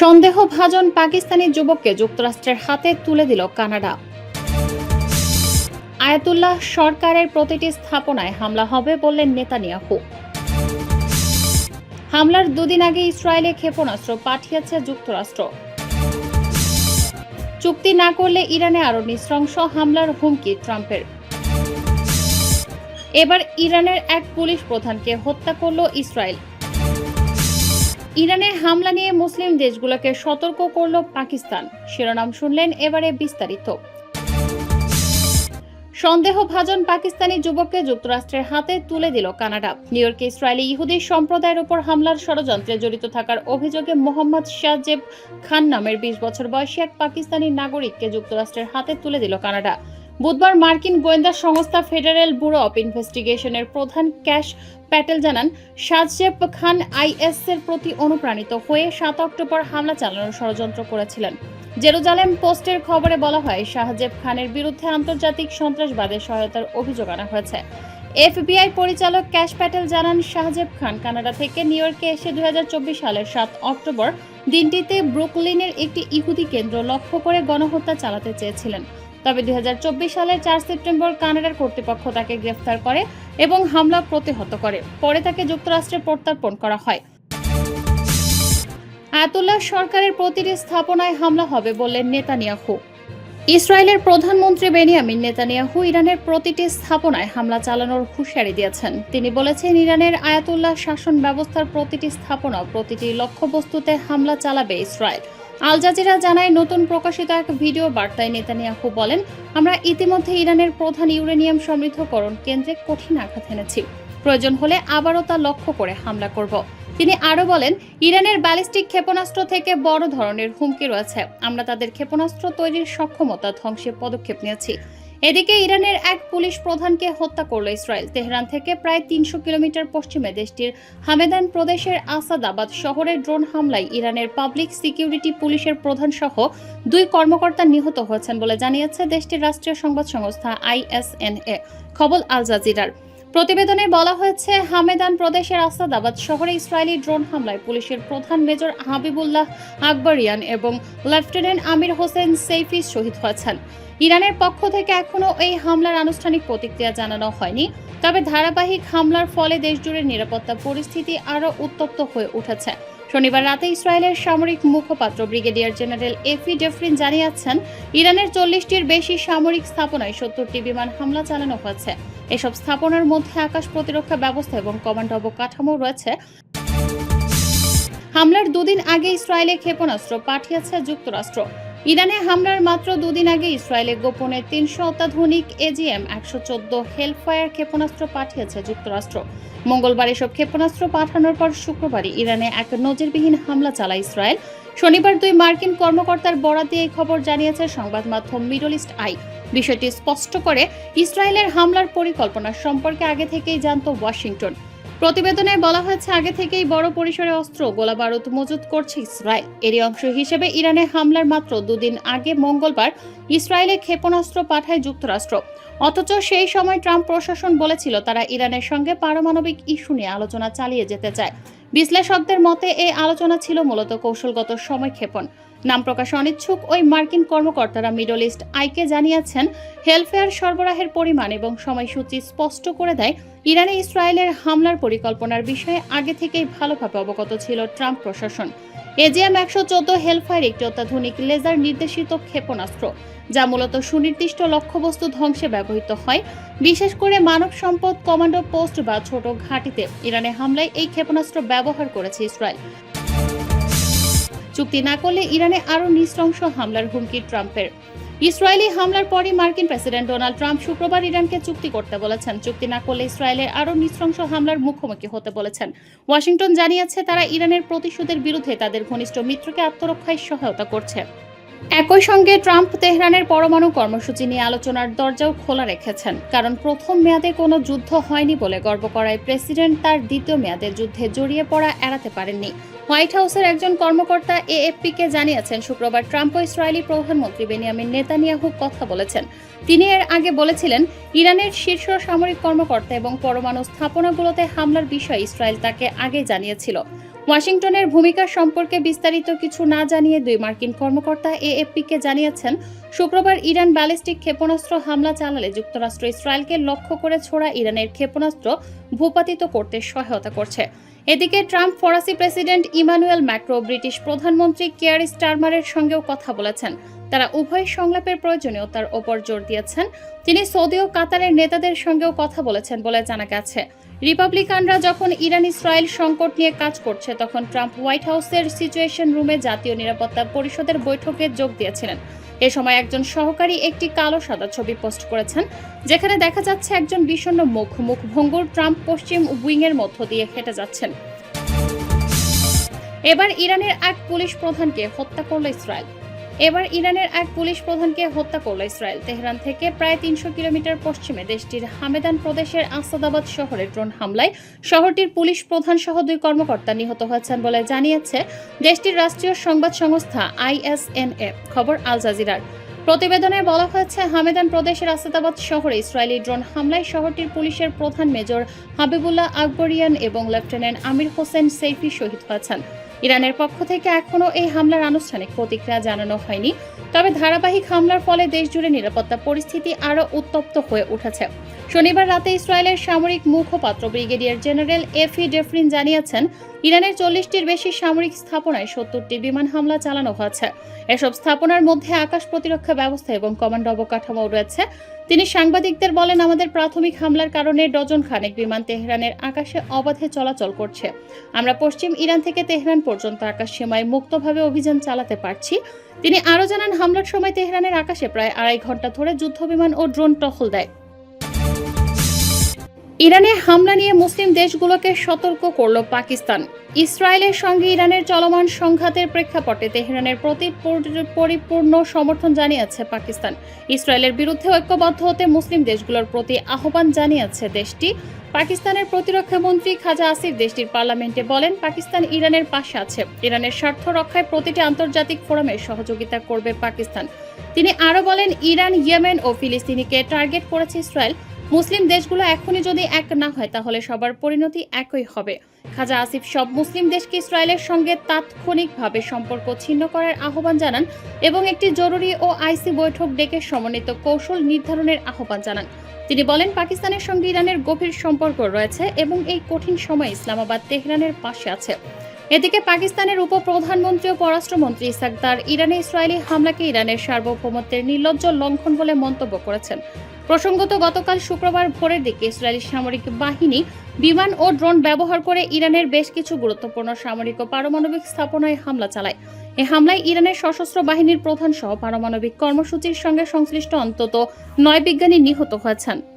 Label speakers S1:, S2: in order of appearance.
S1: সন্দেহভাজন পাকিস্তানি যুবককে যুক্তরাষ্ট্রের হাতে তুলে দিল কানাডা আয়াতুল্লাহ সরকারের প্রতিটি স্থাপনায় হামলা হবে বললেন নেতানিয়াহু হামলার দুদিন আগে ইসরায়েলে ক্ষেপণাস্ত্র পাঠিয়েছে যুক্তরাষ্ট্র চুক্তি না করলে ইরানে আরও নৃশংস হামলার হুমকি ট্রাম্পের এবার ইরানের এক পুলিশ প্রধানকে হত্যা করল ইসরায়েল ইরানের হামলা নিয়ে মুসলিম দেশগুলোকে সতর্ক করল পাকিস্তান শিরোনাম শুনলেন এবারে বিস্তারিত সন্দেহভাজন পাকিস্তানি যুবককে যুক্তরাষ্ট্রের হাতে তুলে দিল কানাডা নিউ ইয়র্কে ইসরায়েলি ইহুদি সম্প্রদায়ের ওপর হামলার ষড়যন্ত্রে জড়িত থাকার অভিযোগে মোহাম্মদ শাহজেব খান নামের বিশ বছর বয়সী এক পাকিস্তানি নাগরিককে যুক্তরাষ্ট্রের হাতে তুলে দিল কানাডা বুধবার মার্কিন গোয়েন্দা সংস্থা ফেডারেল ব্যুরো অফ ইনভেস্টিগেশনের প্রধান ক্যাশ প্যাটেল জানান সাজেব খান আইএস এর প্রতি অনুপ্রাণিত হয়ে সাত অক্টোবর হামলা চালানোর ষড়যন্ত্র করেছিলেন জেরুজালেম পোস্টের খবরে বলা হয় শাহজেব খানের বিরুদ্ধে আন্তর্জাতিক সন্ত্রাসবাদের সহায়তার অভিযোগ আনা হয়েছে এফবিআই পরিচালক ক্যাশ প্যাটেল জানান শাহজেব খান কানাডা থেকে নিউ ইয়র্কে এসে দু সালের সাত অক্টোবর দিনটিতে ব্রুকলিনের একটি ইহুদি কেন্দ্র লক্ষ্য করে গণহত্যা চালাতে চেয়েছিলেন তবে দুই সালের চার সেপ্টেম্বর কানাডার কর্তৃপক্ষ তাকে গ্রেফতার করে এবং হামলা প্রতিহত করে পরে তাকে যুক্তরাষ্ট্রে প্রত্যর্পণ করা হয় আয়াতুল্লাহ সরকারের প্রতিটি স্থাপনায় হামলা হবে বললেন নেতানিয়াহু ইসরায়েলের প্রধানমন্ত্রী বেনিয়ামিন নেতানিয়াহু ইরানের প্রতিটি স্থাপনায় হামলা চালানোর হুঁশিয়ারি দিয়েছেন তিনি বলেছেন ইরানের আয়াতুল্লাহ শাসন ব্যবস্থার প্রতিটি স্থাপনা প্রতিটি লক্ষ্যবস্তুতে হামলা চালাবে ইসরায়েল আল জাজিরা জানায় নতুন প্রকাশিত এক ভিডিও বার্তায় নেতানিয়াহু বলেন আমরা ইতিমধ্যে ইরানের প্রধান ইউরেনিয়াম সমৃদ্ধকরণ কেন্দ্রে কঠিন আঘাত এনেছি প্রয়োজন হলে আবারও তা লক্ষ্য করে হামলা করব তিনি আরও বলেন ইরানের ব্যালিস্টিক ক্ষেপণাস্ত্র থেকে বড় ধরনের হুমকি রয়েছে আমরা তাদের ক্ষেপণাস্ত্র তৈরির সক্ষমতা ধ্বংসের পদক্ষেপ নিয়েছি এদিকে ইরানের এক পুলিশ প্রধানকে হত্যা করল ইসরায়েল তেহরান থেকে প্রায় তিনশো কিলোমিটার পশ্চিমে দেশটির হামেদান প্রদেশের আসাদাবাদ শহরের ড্রোন হামলায় ইরানের পাবলিক সিকিউরিটি পুলিশের প্রধান সহ দুই কর্মকর্তা নিহত হয়েছেন বলে জানিয়েছে দেশটির রাষ্ট্রীয় সংবাদ সংস্থা আইএসএনএ খবর আল জাজিরার প্রতিবেদনে বলা হয়েছে হামেদান প্রদেশের আসাদাবাদ শহরে ইসরায়েলি ড্রোন হামলায় পুলিশের প্রধান মেজর হাবিবুল্লাহ আকবরিয়ান এবং লেফটেন্যান্ট আমির হোসেন সেইফি শহীদ হয়েছেন ইরানের পক্ষ থেকে এখনও এই হামলার আনুষ্ঠানিক প্রতিক্রিয়া জানানো হয়নি তবে ধারাবাহিক হামলার ফলে দেশজুড়ে নিরাপত্তা পরিস্থিতি আরও উত্তপ্ত হয়ে উঠেছে শনিবার রাতে ইসরায়েলের সামরিক মুখপাত্র ব্রিগেডিয়ার জেনারেল এফি ডেফরিন জানিয়েছেন ইরানের চল্লিশটির বেশি সামরিক স্থাপনায় সত্তরটি বিমান হামলা চালানো হয়েছে এসব স্থাপনার মধ্যে আকাশ প্রতিরক্ষা ব্যবস্থা এবং কমান্ড অবকাঠামো রয়েছে হামলার দুদিন আগে ইসরায়েলে ক্ষেপণাস্ত্র পাঠিয়েছে যুক্তরাষ্ট্র ইরানে হামলার মাত্র দুদিন আগে ইসরায়েলে গোপনে তিনশো অত্যাধুনিক এজিএম একশো চোদ্দ হেলফায়ার ক্ষেপণাস্ত্র পাঠিয়েছে যুক্তরাষ্ট্র মঙ্গলবার এসব ক্ষেপণাস্ত্র পাঠানোর পর শুক্রবারই ইরানে এক নজিরবিহীন হামলা চালায় ইসরায়েল শনিবার দুই মার্কিন কর্মকর্তার বরাতে এই খবর জানিয়েছে সংবাদ মাধ্যম মিডল ইস্ট আই বিষয়টি স্পষ্ট করে ইসরায়েলের হামলার পরিকল্পনা সম্পর্কে আগে থেকেই জানত ওয়াশিংটন প্রতিবেদনে বলা হয়েছে আগে থেকেই বড় পরিসরে অস্ত্র বারুদ মজুত করছে ইসরায়েল এরই অংশ হিসেবে ইরানে হামলার মাত্র দুদিন আগে মঙ্গলবার ইসরায়েলে ক্ষেপণাস্ত্র পাঠায় যুক্তরাষ্ট্র অথচ সেই সময় ট্রাম্প প্রশাসন বলেছিল তারা ইরানের সঙ্গে পারমাণবিক ইস্যু নিয়ে আলোচনা চালিয়ে যেতে চায় বিশ্লেষকদের মতে এই আলোচনা ছিল মূলত কৌশলগত সময়ক্ষেপণ নাম প্রকাশে অনিচ্ছুক ওই মার্কিন কর্মকর্তারা মিডল ইস্ট আইকে জানিয়েছেন হেলফেয়ার সরবরাহের পরিমাণ এবং সময়সূচি স্পষ্ট করে দেয় ইরানে ইসরায়েলের হামলার পরিকল্পনার বিষয়ে আগে থেকেই ভালোভাবে অবগত ছিল ট্রাম্প প্রশাসন এজিএম একশো চোদ্দ হেলফায়ার একটি অত্যাধুনিক লেজার নির্দেশিত ক্ষেপণাস্ত্র যা মূলত সুনির্দিষ্ট লক্ষ্যবস্তু ধ্বংসে ব্যবহৃত হয় বিশেষ করে মানব সম্পদ কমান্ডো পোস্ট বা ছোট ঘাঁটিতে ইরানে হামলায় এই ক্ষেপণাস্ত্র ব্যবহার করেছে ইসরায়েল চুক্তি না করলে ইরানে আরও নৃশংস হামলার হুমকি ট্রাম্পের ইসরায়েলি হামলার পরই মার্কিন প্রেসিডেন্ট ডোনাল্ড ট্রাম্প শুক্রবার ইরানকে চুক্তি করতে বলেছেন চুক্তি না করলে ইসরায়েলের আরও নৃশংস হামলার মুখোমুখি হতে বলেছেন ওয়াশিংটন জানিয়েছে তারা ইরানের প্রতিশোধের বিরুদ্ধে তাদের ঘনিষ্ঠ মিত্রকে আত্মরক্ষায় সহায়তা করছে একই সঙ্গে ট্রাম্প তেহরানের পরমাণু কর্মসূচি নিয়ে আলোচনার দরজাও খোলা রেখেছেন কারণ প্রথম মেয়াদে কোনো যুদ্ধ হয়নি বলে গর্ব করায় প্রেসিডেন্ট তার দ্বিতীয় মেয়াদে যুদ্ধে জড়িয়ে পড়া এড়াতে পারেননি হোয়াইট হাউসের একজন কর্মকর্তা এএফপিকে জানিয়েছেন শুক্রবার ট্রাম্প ও ইসরায়েলি প্রধানমন্ত্রী বেনিয়ামিন নেতানিয়াহু কথা বলেছেন তিনি এর আগে বলেছিলেন ইরানের শীর্ষ সামরিক কর্মকর্তা এবং পরমাণু স্থাপনাগুলোতে হামলার বিষয়ে ইসরায়েল তাকে আগে জানিয়েছিল ওয়াশিংটনের ভূমিকা সম্পর্কে বিস্তারিত কিছু না জানিয়ে দুই মার্কিন কর্মকর্তা এএফপিকে জানিয়েছেন শুক্রবার ইরান ব্যালিস্টিক ক্ষেপণাস্ত্র হামলা চালালে যুক্তরাষ্ট্র ইসরায়েলকে লক্ষ্য করে ছোড়া ইরানের ক্ষেপণাস্ত্র ভূপাতিত করতে সহায়তা করছে এদিকে ট্রাম্প ফরাসি প্রেসিডেন্ট ইমানুয়েল ম্যাক্রো ব্রিটিশ প্রধানমন্ত্রী কেয়ার স্টারমারের সঙ্গেও কথা বলেছেন তারা উভয় সংলাপের প্রয়োজনীয়তার ওপর জোর দিয়েছেন তিনি সৌদি ও কাতারের নেতাদের সঙ্গেও কথা বলেছেন বলে জানা গেছে রিপাবলিকানরা যখন ইরান ইসরায়েল সংকট নিয়ে কাজ করছে তখন ট্রাম্প হোয়াইট হাউসের সিচুয়েশন রুমে জাতীয় নিরাপত্তা পরিষদের বৈঠকে যোগ দিয়েছিলেন এ সময় একজন সহকারী একটি কালো সাদা ছবি পোস্ট করেছেন যেখানে দেখা যাচ্ছে একজন বিষণ্ন মুখ মুখ ভঙ্গুর ট্রাম্প পশ্চিম উইংয়ের মধ্য দিয়ে হেঁটে যাচ্ছেন এবার ইরানের এক পুলিশ প্রধানকে হত্যা করল ইসরায়েল এবার ইরানের এক পুলিশ প্রধানকে হত্যা করল ইসরায়েল তেহরান থেকে প্রায় তিনশো কিলোমিটার পশ্চিমে দেশটির হামেদান প্রদেশের আসাদাবাদ শহরে ড্রোন হামলায় শহরটির পুলিশ প্রধান সহ দুই কর্মকর্তা নিহত হয়েছেন বলে জানিয়েছে দেশটির রাষ্ট্রীয় সংবাদ সংস্থা আইএসএনএ খবর আল জাজিরার প্রতিবেদনে বলা হয়েছে হামেদান প্রদেশের আসাদাবাদ শহরে ইসরায়েলি ড্রোন হামলায় শহরটির পুলিশের প্রধান মেজর হাবিবুল্লাহ আকবরিয়ান এবং লেফটেন্যান্ট আমির হোসেন সেইফি শহীদ হয়েছেন ইরানের পক্ষ থেকে এখনও এই হামলার আনুষ্ঠানিক প্রতিক্রিয়া জানানো হয়নি তবে ধারাবাহিক হামলার ফলে দেশজুড়ে নিরাপত্তা পরিস্থিতি আরও উত্তপ্ত হয়ে উঠেছে শনিবার রাতে ইসরায়েলের সামরিক মুখপাত্র ব্রিগেডিয়ার জেনারেল এফি ডেফরিন জানিয়েছেন ইরানের চল্লিশটির বেশি সামরিক স্থাপনায় সত্তরটি বিমান হামলা চালানো হয়েছে এসব স্থাপনার মধ্যে আকাশ প্রতিরক্ষা ব্যবস্থা এবং কমান্ড অবকাঠামো রয়েছে তিনি সাংবাদিকদের বলেন আমাদের প্রাথমিক হামলার কারণে ডজন খানেক বিমান তেহরানের আকাশে অবাধে চলাচল করছে আমরা পশ্চিম ইরান থেকে তেহরান পর্যন্ত আকাশ সীমায় মুক্তভাবে অভিযান চালাতে পারছি তিনি আরও জানান হামলার সময় তেহরানের আকাশে প্রায় আড়াই ঘন্টা ধরে যুদ্ধ বিমান ও ড্রোন টহল দেয় ইরানে হামলা নিয়ে মুসলিম দেশগুলোকে সতর্ক করল পাকিস্তান ইসরায়েলের সঙ্গে ইরানের চলমান সংঘাতের প্রেক্ষাপটে তেহরানের প্রতি পরিপূর্ণ সমর্থন জানিয়েছে পাকিস্তান ইসরায়েলের বিরুদ্ধে ঐক্যবদ্ধ হতে মুসলিম দেশগুলোর প্রতি আহ্বান জানিয়েছে দেশটি পাকিস্তানের প্রতিরক্ষা মন্ত্রী খাজা আসিফ দেশটির পার্লামেন্টে বলেন পাকিস্তান ইরানের পাশে আছে ইরানের স্বার্থ রক্ষায় প্রতিটি আন্তর্জাতিক ফোরামে সহযোগিতা করবে পাকিস্তান তিনি আরও বলেন ইরান ইয়েমেন ও ফিলিস্তিনিকে টার্গেট করেছে ইসরায়েল মুসলিম দেশগুলো এখনই যদি এক না হয় তাহলে সবার পরিণতি একই হবে খাজা আসিফ সব মুসলিম দেশকে ইসরায়েলের সঙ্গে তাৎক্ষণিকভাবে সম্পর্ক ছিন্ন করার আহ্বান জানান এবং একটি জরুরি ও আইসি বৈঠক ডেকে সমন্বিত কৌশল নির্ধারণের আহ্বান জানান তিনি বলেন পাকিস্তানের সঙ্গে ইরানের গভীর সম্পর্ক রয়েছে এবং এই কঠিন সময়ে ইসলামাবাদ তেহরানের পাশে আছে এদিকে পাকিস্তানের উপপ্রধানমন্ত্রী ও পররাষ্ট্রমন্ত্রী ইসাকদার ইরানে ইসরায়েলি হামলাকে ইরানের সার্বভৌমত্বের নির্লজ্জ লঙ্ঘন বলে মন্তব্য করেছেন প্রসঙ্গত গতকাল শুক্রবার ভোরের দিকে ইসরায়েলি সামরিক বাহিনী বিমান ও ড্রোন ব্যবহার করে ইরানের বেশ কিছু গুরুত্বপূর্ণ সামরিক ও পারমাণবিক স্থাপনায় হামলা চালায় এ হামলায় ইরানের সশস্ত্র বাহিনীর প্রধান সহ পারমাণবিক কর্মসূচির সঙ্গে সংশ্লিষ্ট অন্তত নয় বিজ্ঞানী নিহত হয়েছেন